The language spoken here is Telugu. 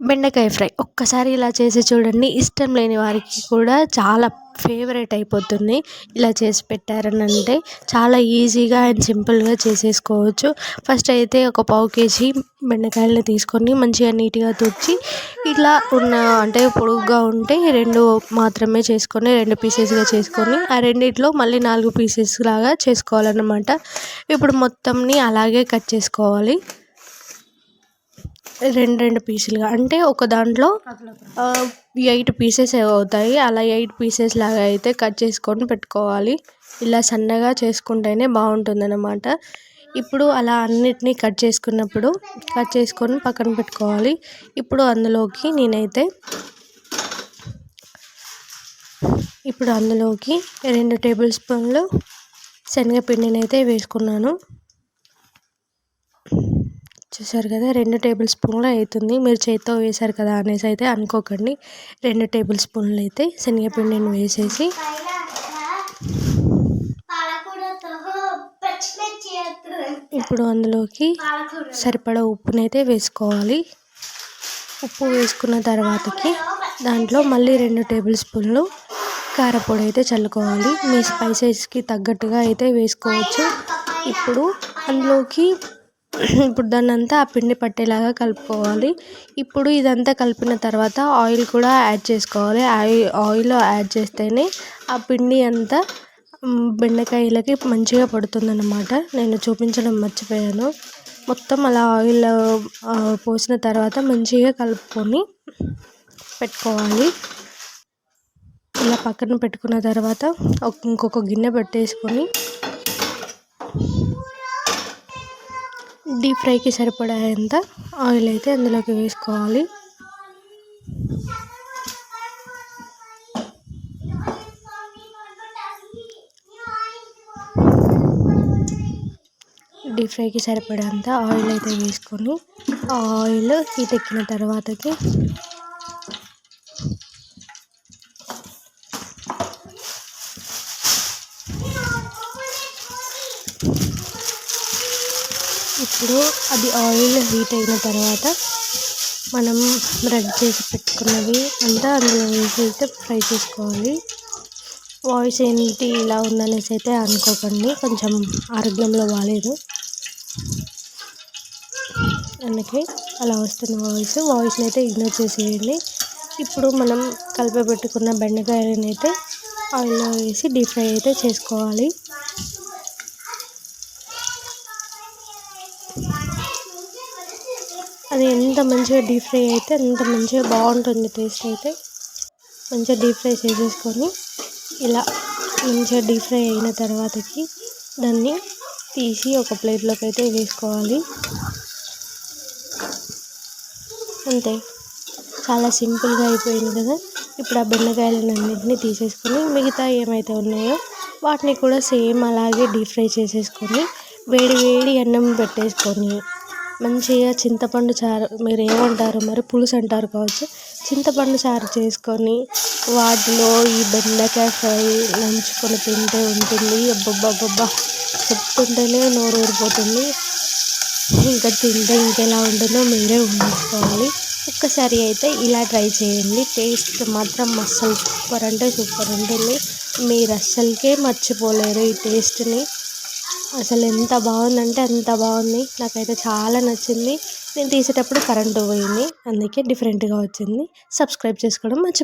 బెండకాయ ఫ్రై. ఒక్కసారి ఇలా చేసి చూడండి. ఇష్టం లేని వారికి కూడా చాలా ఫేవరెట్ అయిపోతుంది ఇలా చేసి పెట్టారని అంటే. చాలా ఈజీగా అండ్ సింపుల్గా చేసేసుకోవచ్చు. ఫస్ట్ అయితే ఒక పావు కేజీ బెండకాయలను తీసుకొని మంచిగా నీట్గా తుడిచి ఇట్లా ఉన్న అంటే పొడుగ్గా ఉంటే రెండు మాత్రమే చేసుకొని రెండు పీసెస్గా చేసుకొని ఆ రెండిట్లో మళ్ళీ నాలుగు పీసెస్ లాగా చేసుకోవాలన్నమాట. ఇప్పుడు మొత్తంని అలాగే కట్ చేసుకోవాలి. రెండు రెండు పీసులుగా. అంటే ఒక దాంట్లో ఎయిట్ పీసెస్ అవుతాయి. అలా ఎయిట్ పీసెస్ లాగా అయితే కట్ చేసుకొని పెట్టుకోవాలి. ఇలా సన్నగా చేసుకుంటేనే బాగుంటుంది అన్నమాట ఇప్పుడు అలా అన్నిటినీ కట్ చేసుకున్నప్పుడు కట్ చేసుకొని పక్కన పెట్టుకోవాలి. ఇప్పుడు అందులోకి నేనైతే ఇప్పుడు అందులోకి రెండు టేబుల్ స్పూన్లు శనగపిండిని అయితే వేసుకున్నాను. చూసారు కదా రెండు టేబుల్ స్పూన్లు అవుతుంది. మీరు చేతితో వేశారు కదా అనేసి అయితే అనుకోకండి. రెండు టేబుల్ స్పూన్లు అయితే శనగపిండిని వేసేసి. ఇప్పుడు అందులోకి సరిపడా ఉప్పునైతే వేసుకోవాలి. ఉప్పు వేసుకున్న తర్వాతకి దాంట్లో మళ్ళీ రెండు టేబుల్ స్పూన్లు కారపొడి అయితే చల్లుకోవాలి. మీ స్పైసెస్కి తగ్గట్టుగా అయితే వేసుకోవచ్చు. ఇప్పుడు అందులోకి ఇప్పుడు దాన్ని అంతా ఆ పిండి పట్టేలాగా కలుపుకోవాలి. ఇప్పుడు ఇదంతా కలిపిన తర్వాత ఆయిల్ కూడా యాడ్ చేసుకోవాలి. ఆయిల్ ఆయిల్ యాడ్ చేస్తేనే ఆ పిండి అంతా బెండకాయలకి మంచిగా పడుతుంది నేను చూపించడం మర్చిపోయాను. మొత్తం అలా ఆయిల్ పోసిన తర్వాత మంచిగా కలుపుకొని పెట్టుకోవాలి. ఇలా పక్కన పెట్టుకున్న తర్వాత ఇంకొక గిన్నె పెట్టేసుకొని డీప్ ఫ్రైకి సరిపడేంత ఆయిల్ అయితే అందులోకి వేసుకోవాలి. డీప్ ఫ్రైకి సరిపడేంత ఆయిల్ అయితే వేసుకొని ఆయిల్ హీట్ ఎక్కిన తర్వాతకి ఇప్పుడు అది ఆయిల్ హీట్ అయిన తర్వాత మనం రెడీ చేసి పెట్టుకున్నవి అంతా అందులో వేసి అయితే ఫ్రై చేసుకోవాలి. వాయిస్ ఏంటి ఇలా ఉందనేసి అయితే అనుకోకండి కొంచెం ఆరోగ్యంలో బాగాలేదు అందుకే అలా వస్తున్న వాయిస్. వాయిస్ని అయితే ఇగ్నోర్ చేసేయండి. ఇప్పుడు మనం కలిపి పెట్టుకున్న బెండకాయలను అయితే ఆయిల్లో వేసి డీప్ ఫ్రై అయితే చేసుకోవాలి. అది ఎంత మంచిగా డీప్ ఫ్రై అయితే అంత మంచిగా బాగుంటుంది టేస్ట్ అయితే. మంచిగా డీప్ ఫ్రై చేసేసుకొని ఇలా మంచిగా డీప్ ఫ్రై అయిన తర్వాతకి దాన్ని తీసి ఒక ప్లేట్లోకి అయితే వేసుకోవాలి. అంతే. చాలా సింపుల్గా అయిపోయింది కదా. ఇప్పుడు ఆ బెండకాయలను అన్నింటినీ తీసేసుకొని మిగతా ఏమైతే ఉన్నాయో వాటిని కూడా సేమ్ అలాగే డీప్ ఫ్రై చేసేసుకొని వేడి వేడి అన్నం పెట్టేసుకొని మంచిగా చింతపండు చారు మీరు ఏమంటారు మరి? పులుసు అంటారు కావచ్చు. చింతపండు చారు చేసుకొని వాటిలో ఈ బెండకాయ ఫ్రై నంచుకొని తింటే ఉంటుంది. అబ్బబ్బబ్బబ్బా. చెప్తుంటేనే నోరు ఊరిపోతుంది. ఇంకా తింటే ఇంకెలా ఉంటుందో మీరే ఊహించుకోవాలి. ఒక్కసారి అయితే ఇలా ట్రై చేయండి. టేస్ట్ మాత్రం అస్సలు సూపర్ అంటే సూపర్ ఉంటుంది. మీరు అస్సలకే మర్చిపోలేరు ఈ టేస్ట్ని. అసలు ఎంత బాగుందంటే అంత బాగుంది. నాకైతే చాలా నచ్చింది. నేను తీసేటప్పుడు కరెంటు పోయింది. అందుకే డిఫరెంట్గా వచ్చింది. సబ్స్క్రైబ్ చేసుకోవడం మర్చిపో